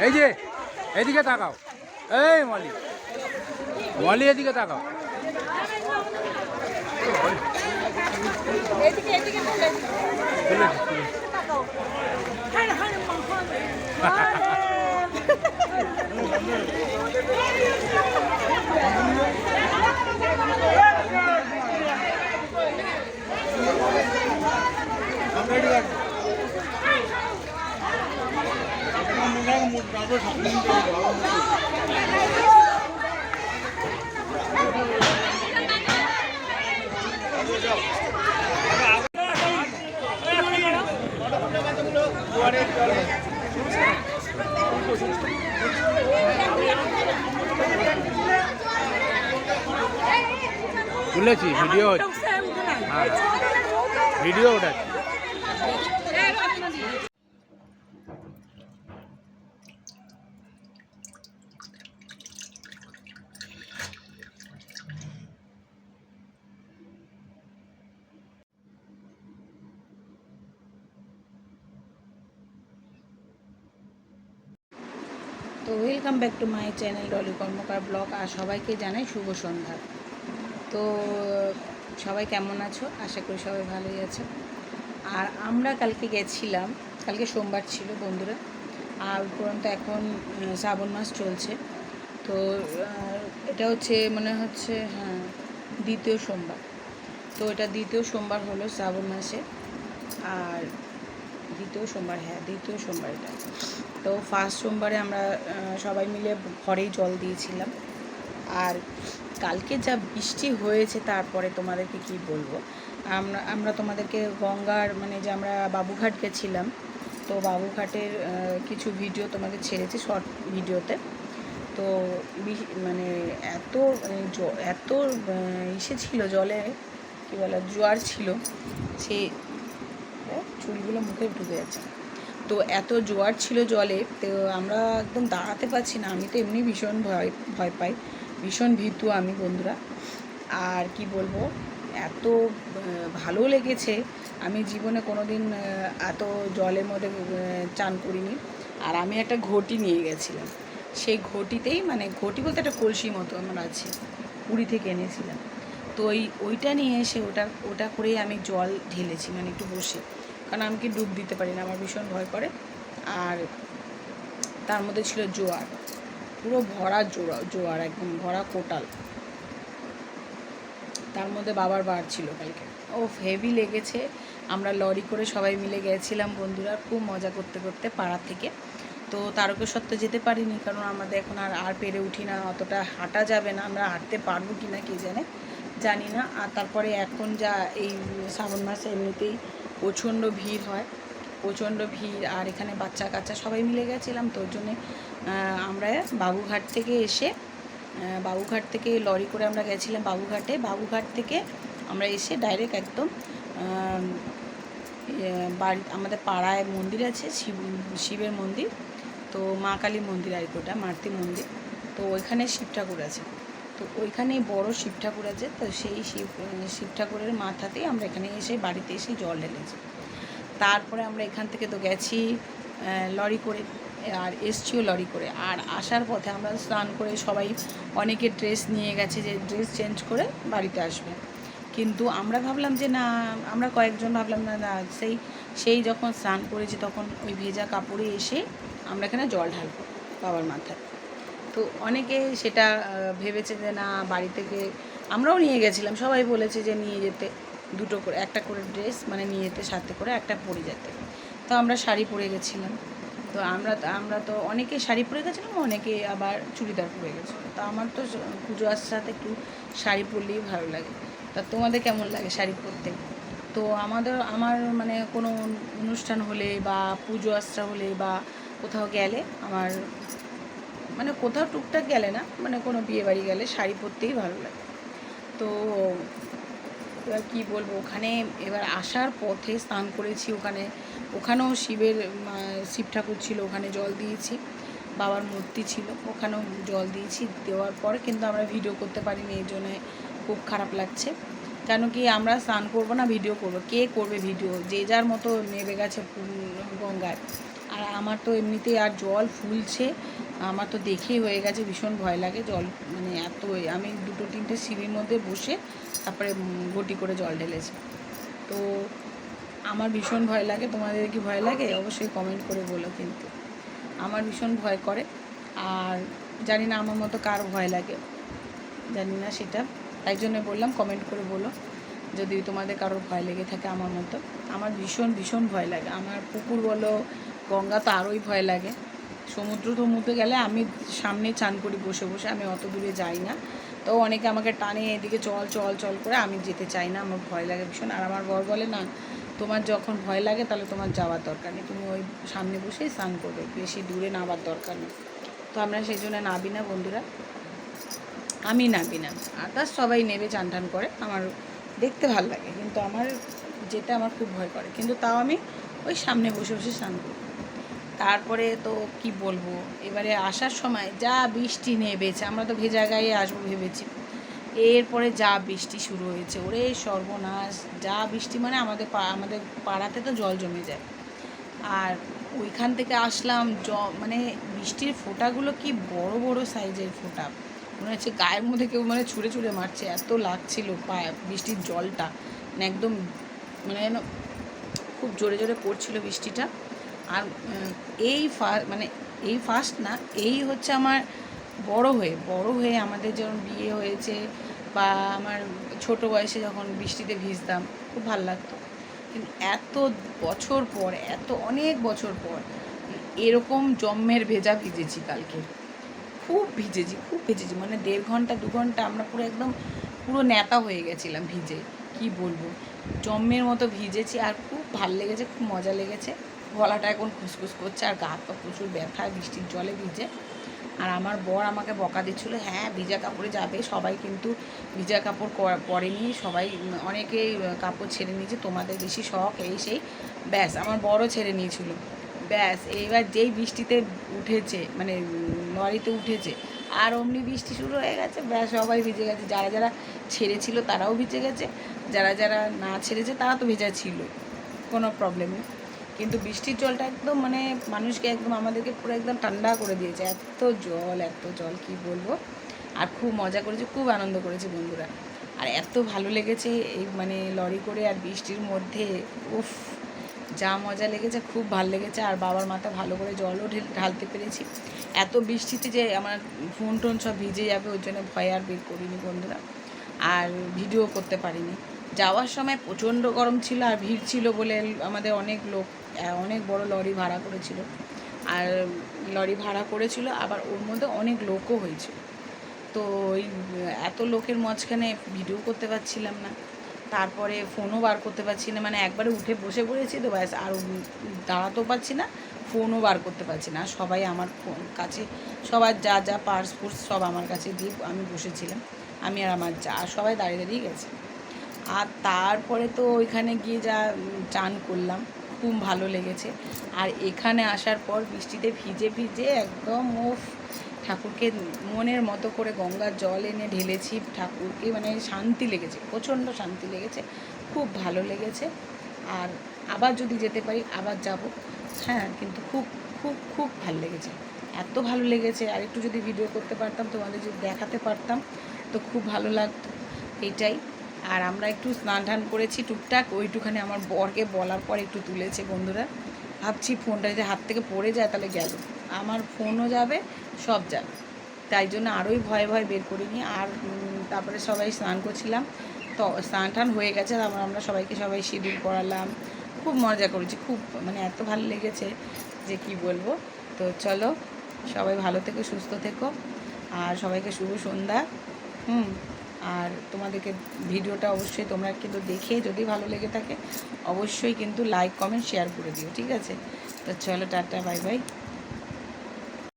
এই যে এদিকে তাকাও এই মলি মলি এদিকে তাকাও এদিকে এদিকে চলে তুলেছি ভিডিও। হ্যাঁ। ভিডিও ওঠাচ্ছি তো welcome back to my channel Dolly Karmakar vlog আর সবাইকে জানাই শুভ সন্ধ্যা। তো, সবাই কেমন আছো? আশা করি সবাই ভালোই আছে। আর আমরা কালকে গেছিলাম, কালকে সোমবার ছিল বন্ধুরা। আর উপরন্ত এখন শ্রাবণ মাস চলছে। তো এটা হচ্ছে, মনে হচ্ছে হ্যাঁ দ্বিতীয় সোমবার। তো এটা দ্বিতীয় সোমবার হলো শ্রাবণ মাসে। আর দ্বিতীয় সোমবার হ্যাঁ দ্বিতীয় সোমবার এটা। তো ফার্স্ট সোমবারে আমরা সবাই মিলে ঘরেই জল দিয়েছিলাম। আর কালকে যা বৃষ্টি হয়েছে তারপরে তোমাদেরকে কি বলব? আমরা আমরা তোমাদেরকে গঙ্গার মানে যে আমরা বাবুঘাট গেছিলাম তো বাবুঘাটের কিছু ভিডিও তোমাদের ছেড়েছি শর্ট ভিডিওতে তো। মানে এত জ- এত ইসে ছিল জলে কী বলে জোয়ার ছিল সে ও, চুলগুলো মুখে ঢুকে যাচ্ছে তো এত জোয়ার ছিল জলে, তো আমরা একদম দাঁড়াতে পারছি না। আমি তো এমনি ভীষণ ভয় ভয় পাই। ভীষণ ভীতু আমি, বন্ধুরা। আর কি বলব, এত ভালো লেগেছে। আমি জীবনে কোনো দিন এত জলের মধ্যে চান করিনি। আর আমি একটা ঘটি নিয়ে গেছিলাম। সেই ঘটিতেই মানে ঘটি বলতে একটা কলসি মতো আমার আছে, পুরী থেকে এনেছিলাম। তো ওই, ওইটা নিয়ে এসে ওটা ওটা করেই আমি জল ঢেলেছি মানে একটু বসে। কারণ আমি কি ডুব দিতে পারি না, আমার ভীষণ ভয় করে। আর তার মধ্যে ছিল জোয়ার। পুরো ভরা জোয়া জোয়ার একদম, ভরা কোটাল। তার মধ্যে বাবার বার ছিল কালকে। ও হেভি লেগেছে। আমরা লরি করে সবাই মিলে গেছিলাম বন্ধুরা, খুব মজা করতে করতে পাড়া থেকে। তো তারকেশ্বর যেতে পারিনি, কারণ আমাদের এখন আর আর পেরে উঠি না, অতটা হাঁটা যাবে না। আমরা হাঁটতে পারব কি না, কে জানে? জানি না। আর তারপরে এখন যা এই শ্রাবণ মাসে এমনিতেই প্রচণ্ড ভিড় হয়, প্রচণ্ড ভিড় আর এখানে বাচ্চা কাচ্চা সবাই মিলে গেছিলাম তোর জন্যে আমরা বাবুঘাট থেকে এসে বাবুঘাট থেকে লরি করে আমরা গেছিলাম বাবুঘাটে। বাবুঘাট থেকে আমরা এসে ডাইরেক্ট একদম বাড়ি, আমাদের পাড়ায় মন্দির আছে, শিব, শিবের মন্দির। তো মা কালী মন্দির আর কি ওটা মারতি মন্দির। তো ওইখানে শিব ঠাকুর আছে। তো ওইখানে বড় শিব ঠাকুর আছে, তো সেই শিব শিব ঠাকুরের মাথাতেই আমরা এখানে এসে বাড়িতে এসে জল ঢেলেছি। তারপরে আমরা এখান থেকে তো গেছি লরি করে, আর এসছিও লরি করে। আর আসার পথে আমরা স্নান করে সবাই অনেকে ড্রেস নিয়ে গেছে যে ড্রেস চেঞ্জ করে বাড়িতে আসবে। কিন্তু আমরা ভাবলাম যে না, আমরা কয়েকজন ভাবলাম না না, সেই সেই যখন স্নান করেছি তখন ওই ভেজা কাপড়ে এসে আমরা এখানে জল ঢালবো বাবার মাথায়। তো অনেকে সেটা ভেবেছে যে না, বাড়ি থেকে আমরাও নিয়ে গেছিলাম। সবাই বলেছে যে নিয়ে যেতে, দুটো করে, একটা করে ড্রেস মানে নিয়ে যেতে, সাথে করে একটা পরে যেতে। তো আমরা শাড়ি পরে গেছিলাম। তো আমরা আমরা তো অনেকে শাড়ি পরে গেছিলাম, অনেকে আবার চুড়িদার পরে গেছিল। তো আমার তো পুজো আসার সাথে একটু শাড়ি পরলেই ভালো লাগে। তা তোমাদের কেমন লাগে শাড়ি পরতে? তো আমাদের, আমার মানে কোনো অনুষ্ঠান হলে বা পুজো আশ্রা হলে বা কোথাও গেলে আমার মানে কোথাও টুকটাক গেলে না মানে কোনো বিয়ে বাড়ি গেলে শাড়ি পরতেই ভালো লাগে। তো এবার কী বলব, ওখানে এবার আসার পথে স্নান করেছি ওখানে। ওখানেও শিবের শিব ঠাকুর ছিল, ওখানে জল দিয়েছি। বাবার মূর্তি ছিল, ওখানেও জল দিয়েছি, দেওয়ার পর কিন্তু আমরা ভিডিও করতে পারিনি এই জন্যে খুব খারাপ লাগছে। কেন কি আমরা স্নান করব না, ভিডিও করব? কে করবে ভিডিও? যে যার মতো নেবে গেছে গঙ্গায়। আর আমার তো এমনিতেই আর জল ফুলছে আমার তো দেখেই হয়ে গেছে, ভীষণ ভয় লাগে জল মানে এত আমি দুটো তিনটে সিঁড়ির মধ্যে বসে তারপরে গটি করে জল ঢেলেছি। তো আমার ভীষণ ভয় লাগে, তোমাদের কি ভয় লাগে? অবশ্যই কমেন্ট করে বলো কিন্তু। আমার ভীষণ ভয় করে, আর জানি না আমার মতো কার ভয় লাগে, জানি না সেটা। তাই জন্য বললাম কমেন্ট করে বলো, যদি তোমাদের কারোর ভয় লেগে থাকে আমার মতো। আমার ভীষণ ভীষণ ভয় লাগে। আমার পুকুর বলো, গঙ্গা তো আরোই ভয় লাগে। সমুদ্র টমুদ্রে গেলে আমি সামনে চান করি বসে বসে, আমি অত দূরে যাই না। তো অনেকে আমাকে টানে, এদিকে চল চল চল করে আমি যেতে চাই না, আমার ভয় লাগে ভীষণ। আর আমার বর বলে, না, তোমার যখন ভয় লাগে তাহলে তোমার যাওয়ার দরকার নেই, তুমি ওই সামনে বসেই স্নান করবে, বেশি দূরে নামার দরকার নেই। তো আমরা সেই জন্য নাবি না বন্ধুরা। আমি নাবি না। আদার্স সবাই নেবে, চান টান করে। আমার দেখতে ভালো লাগে, কিন্তু আমার যেটা আমার খুব ভয় করে। কিন্তু তাও আমি ওই সামনে বসে বসে স্নান করি। তারপরে তো কি বলব? এবারে আসার সময় যা বৃষ্টি নেবেছে আমরা তো ভেজা গায়ে আসব ভেবেছি। এরপরে যা বৃষ্টি শুরু হয়েছে, ওরে সর্বনাশ, যা বৃষ্টি মানে আমাদের আমাদের পাড়াতে তো জল জমে যায়। আর ওইখান থেকে আসলাম, জ মানে বৃষ্টির ফোঁটাগুলো কি বড় বড় সাইজের ফোঁটা। মনে হচ্ছে গায়ের মধ্যে কেউ মানে ছুঁড়ে ছুঁড়ে মারছে, এত লাগছিল পায়ে বৃষ্টির জলটা। মানে একদম মানে খুব জোরে জোরে পড়ছিল বৃষ্টিটা। আর এই মানে এই ফার্স্ট না, এই হচ্ছে আমার বড় হয়ে বড় হয়ে আমাদের যখন বিয়ে হয়েছে বা আমার ছোট বয়সে যখন বৃষ্টিতে ভিজতাম, খুব ভালো লাগতো। কিন্তু এত বছর পর, এত অনেক বছর পর, এরকম জম্মের ভেজা ভিজেছি কালকে। খুব ভিজেছি খুব ভিজেছি। মানে দেড় ঘণ্টা, দু ঘণ্টা আমরা পুরো একদম পুরো নেতা হয়ে গেছিলাম ভিজে, কি বলব? জম্মের মতো ভিজেছি আর খুব ভালো লেগেছে, খুব মজা লেগেছে। গলাটা এখন খুসখুস করছে আর গা তো প্রচুর ব্যথা বৃষ্টির জলে ভিজে। আর আমার বর আমাকে বকা দিচ্ছিল হ্যাঁ ভিজা কাপড়ে যাবে। সবাই কিন্তু ভিজা কাপড় পরেনি সবাই উম, অনেকেই কাপড় ছেড়ে নিয়েছে তোমাদের বেশি শখ এই সেই। ব্যাস আমার বড় ছেড়ে নিয়েছিল। ব্যাস এইবার যেই বৃষ্টিতে উঠেছে মানে লরিতে উঠেছে আর অমনি বৃষ্টি শুরু হয়ে গেছে ব্যাস সবাই ভিজে গেছে। যারা যারা ছেড়েছিল তারাও ভিজে গেছে যারা যারা না ছেড়েছে তারা তো ভেজা ছিল কোনো প্রবলেম নেই। কিন্তু বৃষ্টির জলটা একদম মানে মানুষকে একদম আমাদেরকে পুরো একদম ঠান্ডা করে দিয়েছে। এত জল এত জল, কি বলব? আর খুব মজা করেছে, খুব আনন্দ করেছে বন্ধুরা। আর এত ভালো লেগেছে এই মানে লরি করে আর বৃষ্টির মধ্যে। উফ, যা মজা লেগেছে, খুব ভালো লেগেছে। আর বাবার মাথা ভালো করে জলও ঢেল- ঢালতে পেরেছি। এত বৃষ্টিতে যে আমার ফোন টোন সব ভিজে যাবে ওই জন্য ভয় আর বের করিনি বন্ধুরা। আর ভিডিও করতে পারিনি। যাওয়ার সময় প্রচণ্ড গরম ছিল আর ভিড় ছিল বলে আমাদের অনেক লোক অনেক বড় লরি ভাড়া করেছিল। আর লরি ভাড়া করেছিল, আবার ওর মধ্যে অনেক লোকও হয়েছিল। তো ওই এত লোকের মাঝখানে ভিডিও করতে পারছিলাম না। তারপরে ফোনও বার করতে পারছি না। মানে একবারে উঠে বসে পড়েছি তো ব্যাস, আর দাঁড়াতেও পারছি না ফোনও বার করতে পারছি না। সবাই আমার ফোন কাছে, সবার যা যা পার্স ফুর্স সব আমার কাছে দিয়ে আমি বসেছিলাম। আমি আর আমার যা, আর সবাই দাঁড়িয়ে দাঁড়িয়ে গেছে। আর তারপরে তো ওইখানে গিয়ে যা চান করলাম। খুব ভালো লেগেছে। আর এখানে আসার পর বৃষ্টিতে ভিজে ভিজে একদম ওফ ঠাকুরকে মনের মতো করে গঙ্গার জল এনে ঢেলেছি। ঠাকুরকে মানে শান্তি লেগেছে, প্রচণ্ড শান্তি লেগেছে, খুব ভালো লেগেছে। আর আবার যদি যেতে পারি, আবার যাব। হ্যাঁ কিন্তু খুব খুব খুব ভালো লেগেছে। এত ভালো লেগেছে, আর একটু যদি ভিডিও করতে পারতাম, তোমাদের যদি দেখাতে পারতাম, তো খুব ভালো লাগতো। এইটাই আর আমরা একটু স্নান টান করেছি টুকটাক, ওইটুখানি আমার বরকে বলার পর একটু তুলেছে বন্ধুরা। ভাবছি ফোনটা যদি হাত থেকে পড়ে যায় তাহলে গেল। আমার ফোনও যাবে, সব যাবে। তাই জন্য আরোই ভয়ে ভয়ে বের করিনি। আর তারপরে সবাই স্নান করছিলাম। তো স্নান টান হয়ে গেছে, তারপর আমরা সবাইকে সবাই সিঁদুর পরালাম। খুব মজা করেছি, খুব মানে এত ভালো লেগেছে যে কি বলব। তো চলো, সবাই ভালো থেকো, সুস্থ থেকো। আর সবাইকে শুভ সন্ধ্যা। হুম। আর তোমাদেরকে ভিডিওটা অবশ্যই তোমরা কিন্তু দেখে যদি ভালো লেগে থাকে, অবশ্যই কিন্তু লাইক কমেন্ট শেয়ার করে দিও, ঠিক আছে? তো চলো, টাটা বাই বাই